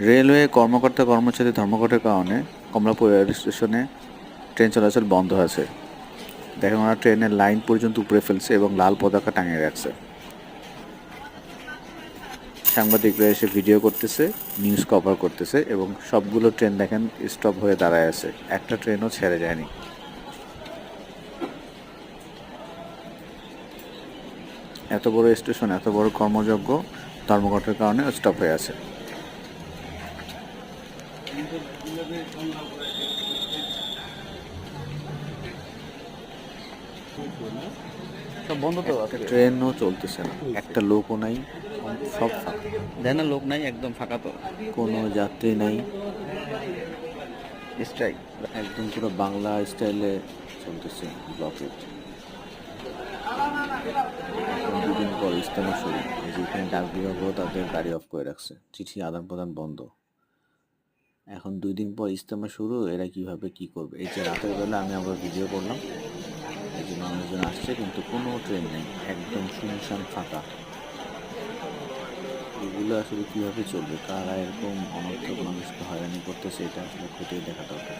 Railway কর্মকর্তা, কর্মচারী ধর্মঘটের কারণে কমলাপুর রেল স্টেশনে ট্রেন চলাচল বন্ধ আছে দেখেন ওরা ট্রেনের লাইন পর্যন্ত উপরে ফেলছে এবং লাল পতাকা টাঙিয়ে রাখছে। সাংবাদিকরা এসে ভিডিও করতেছে নিউজ কভার করতেছে এবং সবগুলো ট্রেন দেখেন স্টপ হয়ে দাঁড়ায় আছে। একটা ট্রেনও ছেড়ে যায়নি। এত বড় স্টেশন, এত বড় কর্মযজ্ঞ ধর্মঘটের কারণে স্টপ হয়ে আছে। সব বন্ধ তো ট্রেনও চলতেছে না একটা লোকও নাই সব ফাঁকা। দেয় না লোক নাই একদম ফাঁকা তো। কোনো যাত্রী নাই। স্ট্রাইক একদম পুরো বাংলা স্টাইলে চলতেছে ব্লকেট দুদিন পর ইস্তেমা শুরু। এই যে এখানে ডাক বিভাগও তাদের গাড়ি অফ করে রাখছে। চিঠি আদান প্রদান বন্ধ। এখন দুই দিন পর ইজতেমা শুরু, এরা কীভাবে কি করবে? এই যে রাতের বেলা আমি আবার ভিডিও করলাম। এই যে মানুষজন আসছে, কিন্তু কোনো ট্রেন নেই, একদম শুনশান ফাঁকা। এগুলো আসলে কীভাবে চলবে? কারা এরকম অনর্থক মানুষকে হয়রানি করতেছে, এটা আসলে খতিয়ে দেখা দরকার।